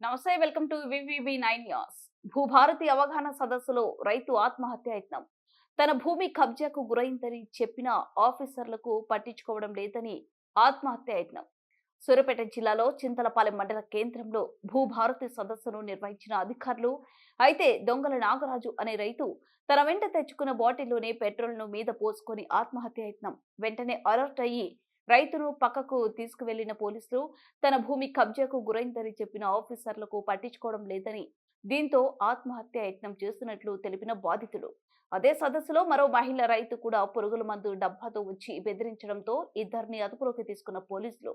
నమస్తే welcome to VVB nine news. Bhubharati అవగాహన సదస్సులో రైతు ఆత్మహత్య యత్నం. తన భూమి కబ్జాకు గురైందని చెప్పిన ఆఫీసర్లకు పట్టించుకోవడం లేదని ఆత్మహత్య యత్నం. సూర్యాపేట జిల్లాలో చింతలపాలెం మండల కేంద్రంలో భూభారతి సదస్సును నిర్వహించిన అధికారులు అయితే దొంగల నాగరాజు అనే రైతు తన వెంట తెచ్చుకున్న బాటిల్లోనే పెట్రోల్ను మీద పోసుకొని ఆత్మహత్య యత్నం. వెంటనే అలర్ట్ అయ్యి రైతును పక్కకు తీసుకువెళ్ళిన పోలీసులు తన భూమి కబ్జాకు గురైందని చెప్పిన ఆఫీసర్లకు పట్టించుకోవడం లేదని దీంతో ఆత్మహత్య యత్నం చేస్తున్నట్లు తెలిపిన బాధితులు. అదే సదస్సులో మరో మహిళ రైతు కూడా పురుగుల మందు డబ్బాతో వచ్చి బెదిరించడంతో ఇద్దరిని అదుపులోకి తీసుకున్న పోలీసులు.